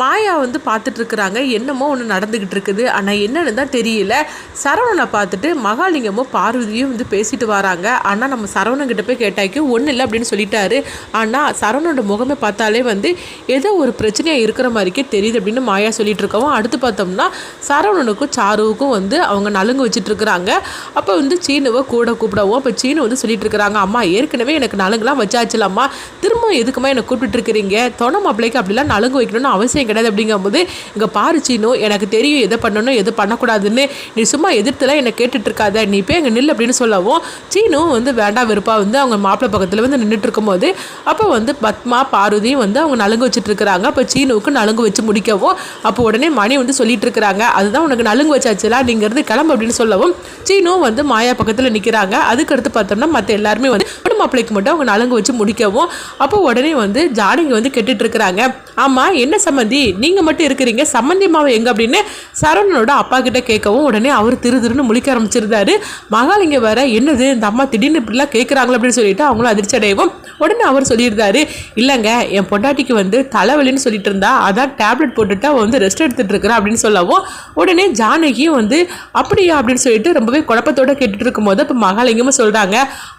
மாயா வந்து பார்த்துட்டு இருக்கிறாங்க என்னமோ ஒன்று நடந்துக்கிட்டு இருக்குது ஆனால் என்னன்னு தான் தெரியல. சரவணனை பார்த்துட்டு மகாலிங்கமும் பார்வதியும் வந்து பேசிட்டு வராங்க. ஆனால் நம்ம சரவணன் போய் கேட்டாக்கி ஒன்றும் இல்லை அப்படின்னு சொல்லிட்டாரு. ஆனால் சரவணனோட முகமே பார்த்தாலே வந்து ஏதோ ஒரு பிரச்சனையாக இருக்கிற மாதிரிக்கே தெரியுது அப்படின்னு மாயா சொல்லிட்டு இருக்கவும் அடுத்து பார்த்தோம்னா சரவணனுக்கும் சாருவுக்கும் வந்து அவங்க நலுங்கு வச்சுட்டு இருக்கிறாங்க அப்போ வந்து சீனுவை கூட கூப்பிடவும் அப்போ சீனு வந்து சொல்லிட்டு இருக்கிறாங்க அம்மா ஏற்கனவே எனக்கு நலுங்குலாம் வச்சாச்சுலாம்மா. திரும்ப எதுக்குமா என்னை கூப்பிட்டு இருக்கிறீங்க தொண மாப்பிள்ளைக்கு அப்படிலாம் நலுங்கு வைக்கணும்னு அவசியம் கிடையாது அப்படிங்கும்போது இங்கே பாரு சீனு எனக்கு தெரியும் எதை பண்ணணும் எது பண்ணக்கூடாதுன்னு. நீ சும்மா எதிர்த்துலாம் என்னை கேட்டுட்டு இருக்காத நீ போய் அங்கே நில் அப்படின்னு சொல்லவும் சீனு வந்து வேண்டாம் வெறுப்பாக வந்து அவங்க மாப்பிள்ளை பக்கத்தில் வந்து நின்றுட்டு இருக்கும்போது அப்போ வந்து பத்மா பார்வதியும் வந்து அவங்க நலுங்கு வச்சுட்டு இருக்கிறாங்க அப்போ சீனுவுக்கு நலுங்கு வச்சு முடிக்கவும் அப்போ உடனே மணி வந்து சொல்லிட்டு இருக்கிறாங்க அதுதான் உனக்கு நலுங்கு வச்சாச்சுல நீங்கிறது கிளம்பு அப்படின்னு சொல்லவும் சீனும் வந்து மாயா பக்கத்தில் நிற்கிறாங்க அதுக்கடுத்து பார்த்தோம்னா மற்ற எல்லாருமே வந்து மாப்பிள்ளைக்கு மட்டும் அவங்க நலுங்கு வச்சு முடிக்கவும் அப்போ உடனே வந்து ஜானகி வந்து கெட்டுட்டு இருக்கிறாங்க ஆமாம் என்ன சம்மந்தி? நீங்கள் மட்டும் இருக்கிறீங்க. சம்மந்தி மாவு எங்கே அப்படின்னு சரவணனோட அப்பா கிட்ட கேட்கவும் உடனே அவர் திரு திருன்னு முழிக்க ஆரம்பிச்சிருந்தாரு. மகாலிங்க வேற என்னது இந்த அம்மா திடீர்னு இப்படிலாம் கேட்குறாங்களா அப்படின்னு சொல்லிட்டு அவங்களும் அதிர்ச்சி அடையவும் உடனே அவர் சொல்லியிருந்தாரு இல்லைங்க என் பொண்டாட்டிக்கு வந்து தலைவலின்னு சொல்லிட்டு இருந்தா அதான் டேப்லெட் போட்டுட்டு அவள் வந்து ரெஸ்ட் எடுத்துட்டு இருக்கிறா அப்படின்னு சொல்லவும் உடனே ஜானகியும் வந்து அப்படியா? அப்படின்னு சொல்லிட்டு ரொம்பவே குழப்பத்தோட கேட்டுட்டு இருக்கும்போது இப்போ மகாலிங்கமும் சொல்கிறாங்க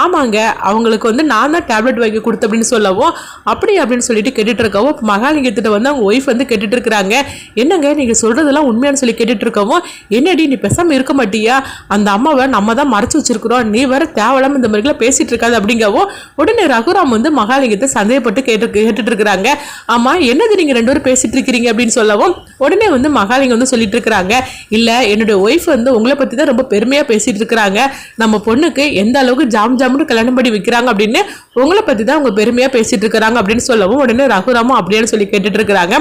ஆமாங்க அவங்களுக்கு வந்து நான் தான் டேப்லெட் வாங்கி கொடுத்த அப்படின்னு சொல்லவும் அப்படி அப்படின்னு சொல்லிட்டு கேட்டுட்டு இருக்கவும் இப்போ மகாலிங்கத்திட்ட வந்து அவங்க ஒய்ஃப் வந்து கேட்டுட்டு இருக்கிறாங்க என்னங்க நீங்கள் சொல்கிறதெல்லாம் உண்மையானு சொல்லி கேட்டுட்டு இருக்கவும் என்னடி நீ பேசாமல் இருக்க மாட்டியா? அந்த அம்மாவை நம்ம தான் மறைச்சி வச்சிருக்கிறோம். நீ வேற தேவையில்லாம இந்த மாதிரிலாம் பேசிகிட்டு இருக்காது அப்படிங்கவும் உடனே ரகுராம் வந்து மகாலிங்கத்தை சந்தேகப்பட்டு கேட்டு கேட்டுட்டு இருக்கிறாங்க ஆமா என்னது நீங்கள் ரெண்டு பேரும் பேசிட்டு இருக்கிறீங்க அப்படின்னு சொல்லவும் உடனே வந்து மகாலிங்கம் வந்து சொல்லிட்டு இருக்கிறாங்க இல்லை என்னுடைய ஒய்ஃப் வந்து உங்களை பற்றி தான் ரொம்ப பெருமையாக பேசிட்டு இருக்கிறாங்க. நம்ம பொண்ணுக்கு எந்த அளவுக்கு ஜாம் ஜாம்னு கல்யாணம் பண்ணி வைக்கிறாங்க அப்படின்னு உங்களை பற்றி தான் அவங்க பெருமையாக பேசிட்டு இருக்கிறாங்க அப்படின்னு சொல்லவும் உடனே ரகுராமும் அப்படின்னு சொல்லி கேட்டுட்டு இருக்கிறாங்க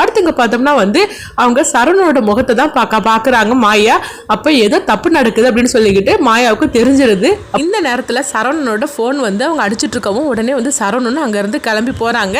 அடுத்தவங்க பார்த்தோம்னா வந்து அவங்க சரவணனோட முகத்தை தான் பார்க்க பார்க்குறாங்க மாயா. அப்போ ஏதோ தப்பு நடக்குது அப்படின்னு சொல்லிக்கிட்டு மாயாவுக்கு தெரிஞ்சிருது. இந்த நேரத்தில் சரவணனோட ஃபோன் வந்து அவங்க அடிச்சுட்டு இருக்கவும் உடனே வந்து சரவணன் அங்கேருந்து கிளம்பி போகிறாங்க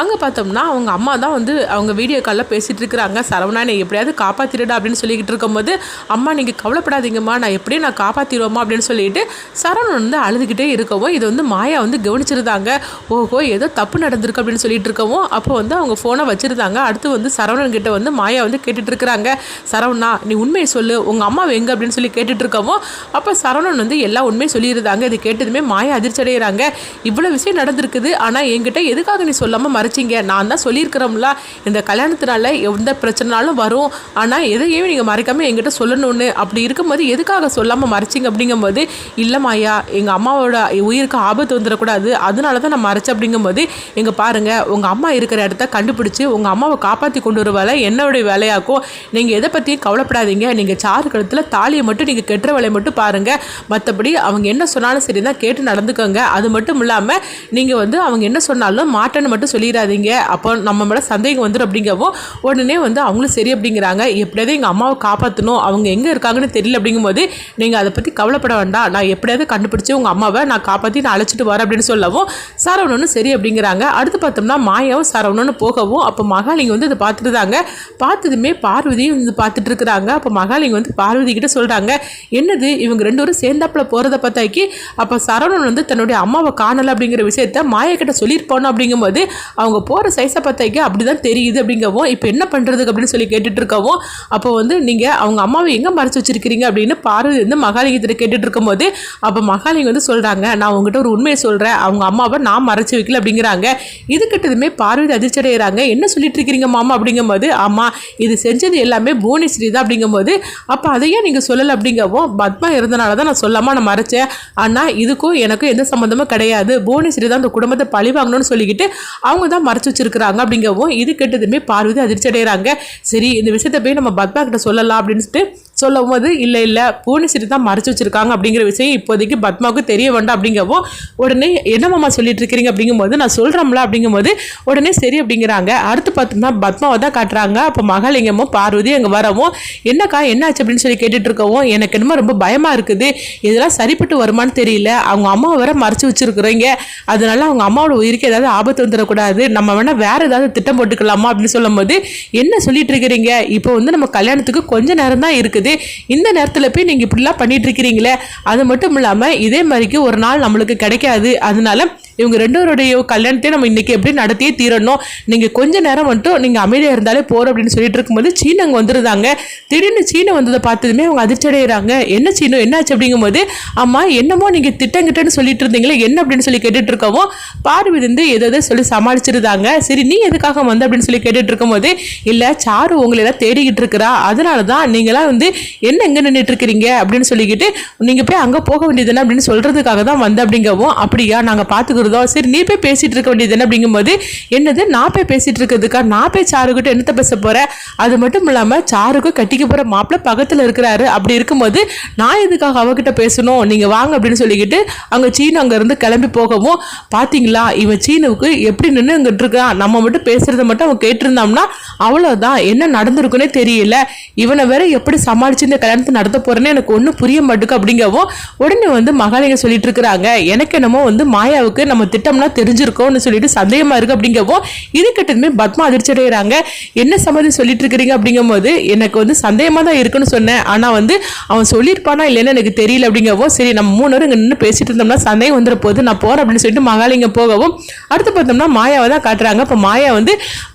அங்கே பார்த்தோம்னா அவங்க அம்மா தான் வந்து அவங்க வீடியோ காலில் பேசிகிட்டு இருக்கிறாங்க சரவணா நீ எப்படியாவது காப்பாற்றிடுடா அப்படின்னு சொல்லிக்கிட்டு இருக்கும்போது அம்மா நீங்கள் கவலைப்படாதீங்கம்மா. நான் எப்படியும் நான் காப்பாற்றிடுவோமா அப்படின்னு சொல்லிட்டு சரவணன் வந்து அழுதுகிட்டே இருக்கவும் இது வந்து மாயா வந்து கவனிச்சிருந்தாங்க. ஓஹோ ஏதோ தப்பு நடந்திருக்கு அப்படின்னு சொல்லிட்டு இருக்கவும் அப்போ வந்து அவங்க ஃபோனை வச்சுருந்தாங்க. அடுத்து வந்து சரவணன் கிட்ட வந்து மாயா வந்து கேட்டுட்டு இருக்கிறாங்க சரவணா நீ உண்மையை சொல்லு. உங்கள் அம்மா எங்கே அப்படின்னு சொல்லி கேட்டுட்ருக்கவும் அப்போ சரவணன் வந்து எல்லா உண்மையும் சொல்லியிருந்தாங்க. இது கேட்டதுமே மாயா அதிர்ச்சி அடைகிறாங்க இவ்வளோ விஷயம் நடந்திருக்குது. ஆனால் என்கிட்ட எதுக்காக நீ சொல்லாமல் மறைச்சிங்க? நான் தான் சொல்லியிருக்கிறோம்ல. இந்த கல்யாணத்தினால எந்த பிரச்சனைனாலும் வரும். ஆனால் எதையும் நீங்கள் மறைக்காமல் என்கிட்ட சொல்லணும்னு. அப்படி இருக்கும்போது எதுக்காக சொல்லாமல் மறைச்சிங்க அப்படிங்கும்போது இல்லை மாயா எங்கள் அம்மாவோட உயிருக்கு ஆபத்து வந்துடக்கூடாது. அதனால தான் நான் மறைச்சேன். அப்படிங்கும்போது எங்கள் பாருங்கள் உங்கள் அம்மா இருக்கிற இடத்த கண்டுபிடிச்சி உங்கள் அம்மாவை காப்பாற்றி கொண்டு வர வேலை என்னுடைய வேலையாக்கும். நீங்கள் எதை பற்றியும் கவலைப்படாதீங்க. நீங்கள் சாரு கழுத்தில் தாலியை மட்டும் நீங்கள் கெட்டுற வேலையை மட்டும் பாருங்கள் மற்றபடி அவங்க என்ன சொன்னாலும் சரி தான் கேட்டு நடந்துக்கோங்க. அது மட்டும் இல்லாமல் நீங்கள் வந்து அவங்க என்ன சொன்னாலும் மாட்டேன்னு மட்டும் சொல்லிடாதீங்க. அப்போ நம்ம மேலே சந்தேகம் வந்துடும் அப்படிங்கவும் உடனே வந்து அவங்களும் சரி அப்படிங்கிறாங்க. எப்படியாவது எங்கள் அம்மாவை காப்பாற்றணும் அவங்க எங்கே இருக்காங்கன்னு தெரியல அப்படிங்கும்போது நீங்கள் அதை பற்றி கவலைப்பட வேண்டாம். நான் எப்படியாவது கண்டுபிடிச்சி உங்கள் அம்மாவை நான் காப்பாற்றி நான் அழைச்சிட்டு வரேன் அப்படின்னு சொல்லவும் சரவணனும் சரி அப்படிங்கிறாங்க. அடுத்து பார்த்தோம்னா மாயாவும் சரவணனும் போகவும் அப்போ மகாலிங்க வந்து அதை பார்த்துட்டு பார்த்ததுமே பார்வதியும் வந்து பார்த்துட்டு இருக்கிறாங்க. அப்போ மகாலிங்க வந்து பார்வதி கிட்ட சொல்கிறாங்க என்னது இவங்க ரெண்டு பேரும் சேர்ந்தாப்புல போகிறத பார்த்தாக்கி அப்போ சரவணன் வந்து தன்னுடைய அம்மாவை காணலை அப்படிங்கிற விஷயத்த மாயக்கிட்ட சொல்லியிருப்பானோ அப்படிங்கும்போது அவங்க போகிற சைஸை பார்த்தாக்கி அப்படி தான் தெரியுது அப்படிங்கவும் இப்போ என்ன பண்ணுறதுக்கு அப்படின்னு சொல்லி கேட்டுட்டு இருக்கவும் அப்போ வந்து நீங்கள் அவங்க அம்மாவை எங்கே மறைச்சு வச்சிருக்கிறீங்க? அப்படின்னு பார்வதி வந்து மகாலிங்கத்திட்ட கேட்டுட்டு இருக்கும்போது அப்போ மகாலிங்க வந்து சொல்கிறாங்க நான் உங்ககிட்ட ஒரு உண்மையை சொல்கிறேன் அவங்க அம்மாவை நான் மறைச்சு வைக்கல அப்படிங்கிறாங்க. இது கிட்டதுமே பார்வதி அதிர்ச்சி அடைகிறாங்க என்ன சொல்லிட்டு இருக்கிறீங்க மாமா அப்படிங்கும்போது ஆமாம் இது செஞ்சது எல்லாமே புவனேஸ்வரி தான். அப்படிங்கும்போது அப்போ அதையே நீங்கள் சொல்லலை அப்படிங்கவும் பத்மா இருந்தனால தான் நான் சொல்லாமல் நான் மறைச்சேன். ஆனால் இதுக்கும் எனக்கும் எந்த சம்மந்தமும் கிடையாது. புவனேஸ்வரி தான் அந்த குடும்பத்தை பழி வாங்கணும்னு சொல்லிக்கிட்டு அவங்க தான் மறைச்சு வச்சிருக்கிறாங்க. அப்படிங்கவும் இது கெட்டதுமே பார்வதி அதிர்ச்சி அடைகிறாங்க சரி இந்த விஷயத்தை போய் நம்ம பத்மா கிட்ட சொல்லலாம் அப்படின்ட்டு சொல்லும் போது இல்லை இல்லை புவனேஸ்வரி தான் மறைச்சு வச்சிருக்காங்க அப்படிங்கிற விஷயம் இப்போதைக்கு பத்மாவுக்கு தெரிய வேண்டாம் அப்படிங்கவும் உடனே என்ன மாமா சொல்லிட்டு இருக்கிறீங்க அப்படிங்கும்போது நான் சொல்கிறோம்ல அப்படிங்கும்போது உடனே சரி அப்படிங்கிறாங்க. அடுத்து பார்த்தோம்னா பத்மாவை தான் காட்டுறாங்க. அப்போ மகாலிங்கமும் பார்வதி அங்கே வரவும் என்னக்கா என்னாச்சு? அப்படின்னு சொல்லி கேட்டுட்டு இருக்கவும் எனக்கு என்னமோ ரொம்ப பயமாக இருக்குது. இதெல்லாம் சரிப்பட்டு வருமான்னு தெரியல. அவங்க அம்மாவை வேற மறைச்சு வச்சிருக்கிறீங்க. அதனால அவங்க அம்மாவோட உயிருக்கு ஏதாவது ஆபத்து வந்துடக்கூடாது. நம்ம வேணால் வேற ஏதாவது திட்டம் போட்டுக்கலாமா? அப்படின்னு சொல்லும்போது என்ன சொல்லிட்டு இருக்கிறீங்க இப்போ வந்து நம்ம கல்யாணத்துக்கு கொஞ்சம் நேரம் தான் இருக்குது. தெரியுது இந்த நேரத்தில் போய் நீங்கள் இப்படிலாம் பண்ணிட்டு இருக்கிறீங்களே அது மட்டும் இல்லாமல் இதே மாதிரிக்கு ஒரு நாள் நம்மளுக்கு கிடைக்காது. அதனால இவங்க ரெண்டோருடைய கல்யாணத்தையும் நம்ம இன்றைக்கி எப்படி நடத்தியே தீரணும்? நீங்கள் கொஞ்ச நேரம் மட்டும் நீங்கள் அமைதியாக இருந்தாலே போகிறோம் அப்படின்னு சொல்லிட்டு இருக்கும்போது சீன அங்கே வந்துருந்தாங்க. திடீர்னு சீனை வந்ததை பார்த்ததுமே அவங்க அதிர்ச்சி அடைகிறாங்க என்ன சீனம் என்னாச்சு அப்படிங்கும்போது அம்மா என்னமோ நீங்கள் திட்டங்கிட்டன்னு சொல்லிட்டு இருந்தீங்களே என்ன அப்படின்னு சொல்லி கேட்டுட்டு இருக்கவும் பார்வை இருந்து எதோ சொல்லி சமாளிச்சிருந்தாங்க. சரி நீ எதுக்காக வந்த அப்படின்னு சொல்லி கேட்டுட்டு இருக்கும்போது இல்லை சாரு உங்களை எல்லாம் தேடிக்கிட்டு இருக்கிறா. அதனால தான் நீங்களாம் வந்து என்ன எங்கே நின்றுட்டு இருக்கிறீங்க? அப்படின்னு சொல்லிக்கிட்டு நீங்கள் போய் அங்கே போக வேண்டியதுன்னு அப்படின்னு சொல்கிறதுக்காக தான் வந்த அப்படிங்கவும் அப்படியா நாங்கள் பார்த்துக்கிறதோ சரி நீ போய் பேசிட்டு இருக்க வேண்டியது என்ன அப்படிங்கும்போது என்னது நான் போய் பேசிட்டு இருக்கிறதுக்கா நான் போய் சாருக்கிட்ட என்னத்தை பேச போகிறேன் அது மட்டும் இல்லாமல் சாருக்கு கட்டிக்க போகிற மாப்பிள்ளை பக்கத்தில் இருக்கிறாரு. அப்படி இருக்கும்போது நான் எதுக்காக அவகிட்ட பேசணும்? நீங்கள் வாங்க அப்படின்னு சொல்லிக்கிட்டு அங்கே சீனு அங்கேருந்து கிளம்பி போகவும் பார்த்தீங்களா இவன் சீனுவுக்கு எப்படி நின்று இங்கிட்டு இருக்கான் நம்ம மட்டும் பேசுகிறத மட்டும் அவன் கேட்டிருந்தோம்னா அவ்வளோதான் என்ன நடந்திருக்குன்னே தெரியல. இவனை வேற எப்படி சமாளிச்சு இந்த கல்யாணத்தை நடத்த போறேன்னு எனக்கு ஒன்றும் புரிய மாட்டேங்குது அப்படிங்கவும் உடனே வந்து மகாலிங்க சொல்லிட்டு இருக்கிறாங்க எனக்கு என்னமோ வந்து மாயாவுக்கு நம்ம நம்ம திட்டம்னா தெரிஞ்சிருக்கோம்னு சொல்லிட்டு சந்தேகமா இருக்கு அப்படிங்கவும் இது கிட்டதுமே பத்மா அதிர்ச்சி அடைகிறாங்க என்ன சம்மதி சொல்லிட்டு இருக்கிறீங்க அப்படிங்கும்போது எனக்கு வந்து சந்தேகமா தான் இருக்குன்னு சொன்னேன். ஆனா வந்து அவன் சொல்லியிருப்பானா இல்லைன்னு எனக்கு தெரியல அப்படிங்கவும் சரி நம்ம மூணு பேரும் இங்கே நின்று பேசிட்டு இருந்தோம்னா சந்தேகம் வந்துட போது நான் போறேன் அப்படின்னு சொல்லிட்டு மகாலிங்க போகவும் அடுத்து பார்த்தோம்னா மாயாவை தான் காட்டுறாங்க. இப்போ மாயா வந்து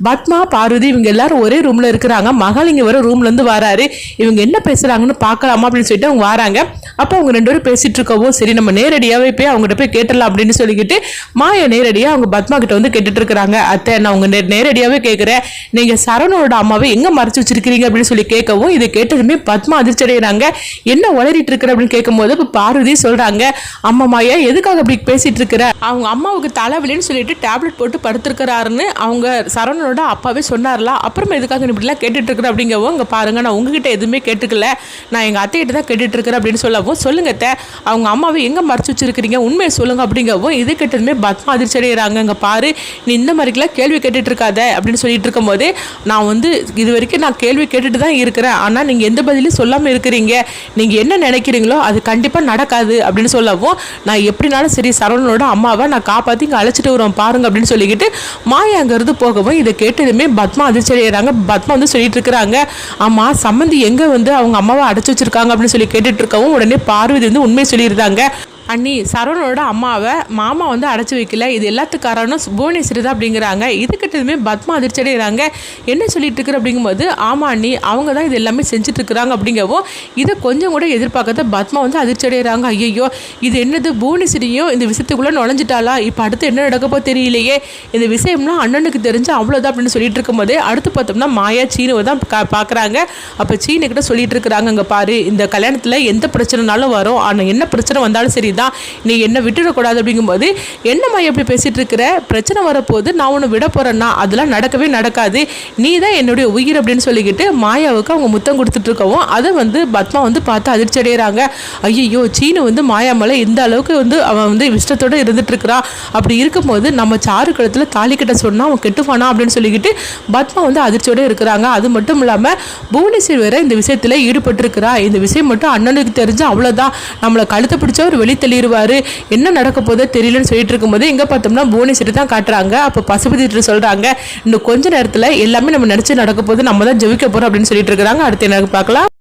பத்மா பார்வதி இவங்க எல்லாரும் ஒரே ரூம்ல இருக்கிறாங்க. மகாலிங்க வர ரூம்ல இருந்து வராரு. இவங்க என்ன பேசுறாங்கன்னு பார்க்கலாமா அப்படின்னு சொல்லிட்டு அவங்க வராங்க. அப்போ அவங்க ரெண்டு பேரும் பேசிட்டு இருக்கவும் சரி நம்ம நேரடியாகவே போய் அவங்ககிட்ட போய் கேட்டலாம் அப்படின்னு சொல்லிக்கிட்டு மாயா நேரடியாக அவங்க பத்மா கிட்ட வந்து கேட்டுட்டு இருக்கிறாங்க அத்தை நான் உங்க நே- நேரடியாகவே கேட்குறேன் நீங்கள் சரவணோட அம்மாவை எங்கே மறைச்சு வச்சிருக்கிறீங்க அப்படின்னு சொல்லி கேட்கவும் இதை கேட்டதுமே பத்மா அதிர்ச்சி அடைகிறாங்க என்ன உளறிட்டு இருக்கிற அப்படின்னு கேட்கும்போது இப்போ பார்வதி சொல்கிறாங்க அம்மா மாயா எதுக்காக அப்படி பேசிட்டு இருக்கிற அவங்க அம்மாவுக்கு தலைவலின்னு சொல்லிட்டு டேப்லெட் போட்டு படுத்திருக்கிறாருன்னு அவங்க சரவணனோட அப்பாவே சொன்னார்ல. அப்புறமா எதுக்காக இப்படிலாம் கேட்டுட்டு இருக்கிற அப்படிங்கவும் இங்கே பாருங்க நான் உங்ககிட்ட எதுவுமே கேட்டுக்கல. நான் எங்கள் அத்தைகிட்ட தான் கேட்டுட்டு இருக்கிறேன் அப்படின்னு சொல்லவும் சொல்லுங்க அத்தை. அவங்க அம்மாவை எங்கே மறைச்சு வச்சிருக்கிறீங்க? உண்மையை சொல்லுங்க அப்படிங்கவும் இது கேட்டதுமே பத்மா அதிர்ச்சி அடைகிறாங்க அங்கே பாரு நீ இந்த மாதிரிக்கெல்லாம் கேள்வி கேட்டுட்டு இருக்காத அப்படின்னு சொல்லிட்டு இருக்கும்போது நான் வந்து இது வரைக்கும் நான் கேள்வி கேட்டுட்டு தான் இருக்கிறேன். ஆனால் நீங்கள் எந்த பதிலும் சொல்லாமல் இருக்கிறீங்க. நீங்கள் என்ன நினைக்கிறீங்களோ அது கண்டிப்பாக நடக்காது அப்படின்னு சொல்லவும் நான் எப்படினாலும் சரி சரவணனோட அம்மாவை நான் காப்பாற்றி இங்கே அழைச்சிட்டு வருவேன் பாருங்க அப்படின்னு சொல்லிக்கிட்டு மாயா அங்கேருந்து போகவும் இதை கேட்டதுமே பத்மா அதிர்ச்சி அடைகிறாங்க பத்மா வந்து சொல்லிட்டு இருக்கிறாங்க ஆமாம் சம்மந்தி எங்கே வந்து அவங்க அம்மாவை அடைச்சி வச்சிருக்காங்க? அப்படின்னு சொல்லி கேட்டுட்டு இருக்கவும் உடனே பார்வதி வந்து உண்மை சொல்லியிருந்தாங்க அண்ணி சரவணோட அம்மாவை மாமா வந்து அடைச்சி வைக்கல. இது எல்லாத்துக்கு காரணம் புவனேஸ்வரி தான் அப்படிங்கிறாங்க. இதுக்கிட்டதுமே பத்மா அதிர்ச்சி அடைகிறாங்க என்ன சொல்லிட்டு இருக்கிற அப்படிங்கும்போது ஆமா அண்ணி அவங்க தான் இது எல்லாமே செஞ்சுட்டு இருக்கிறாங்க அப்படிங்கவும் இதை கொஞ்சம் கூட எதிர்பார்க்காத பத்மா வந்து அதிர்ச்சி அடைகிறாங்க ஐயோ இது என்னது புவனேஸ்வரியும் இந்த விஷயத்துக்குள்ளே நுழைஞ்சிட்டாளா? இப்போ அடுத்து என்ன நடக்கப்போ தெரியலையே. இந்த விஷயம்லாம் அண்ணனுக்கு தெரிஞ்சு அவ்வளோதான் அப்படின்னு சொல்லிட்டு இருக்கும்போதே அடுத்து பார்த்தோம்னா மாயா சீனுவை தான் பார்க்குறாங்க அப்போ சீனுக்கிட்ட சொல்லிட்டு இருக்கிறாங்க அங்கே பாரு இந்த கல்யாணத்தில் எந்த பிரச்சனைனாலும் வரும். ஆனால் என்ன பிரச்சனை வந்தாலும் சரி தான் நீ என்னை விட்டுடக்கூடாது அப்படிங்கும்போது என்னம்மா எப்படி பேசிகிட்டு இருக்கிற பிரச்சனை வரப்போது நான் உன்னை விட போகிறேன்னா அதெல்லாம் நடக்கவே நடக்காது. நீ தான் என்னுடைய உயிர் அப்படின்னு சொல்லிக்கிட்டு மாயாவுக்கு அவங்க முத்தம் கொடுத்துட்டு இருக்கவும் அதை வந்து பத்மா வந்து பார்த்து அதிர்ச்சி அடைகிறாங்க ஐயோ சீனு வந்து மாயா மேலே இந்த அளவுக்கு வந்து அவன் வந்து இஷ்டத்தோட இருந்துட்டு இருக்கிறான் அப்படி இருக்கும்போது நம்ம சாரு கழுத்தில் தாலி கிட்ட சொன்னால் அவன் கெட்டுப்பானா அப்படின்னு சொல்லிக்கிட்டு பத்மா வந்து அதிர்ச்சியோட இருக்கிறாங்க. அது மட்டும் இல்லாமல் புவனேஸ்வர் வேற இந்த விஷயத்தில் ஈடுபட்டிருக்கிறா. இந்த விஷயம் மட்டும் அண்ணனுக்கு தெரிஞ்சு அவ்வளோதான் நம்மளை கழுத்தை பிடிச்சவர் வெளி தள்ளிடுவாரு என்ன நடக்க போதோ தெரியலன்னு சொல்லிட்டு இருக்கும்போது எங்க பார்த்தோம்னா புவனேஸ்வரி தான் காட்டுறாங்க. அப்போ பசுபதி சொல்றாங்க சொல்கிறாங்க இன்னும் கொஞ்ச நேரத்தில் எல்லாமே நம்ம நினச்சி நடக்க போது நம்ம தான் ஜெயிக்க போகிறோம் அப்படின்னு சொல்லிட்டு இருக்கிறாங்க. அடுத்து எனக்கு பார்க்கலாம்?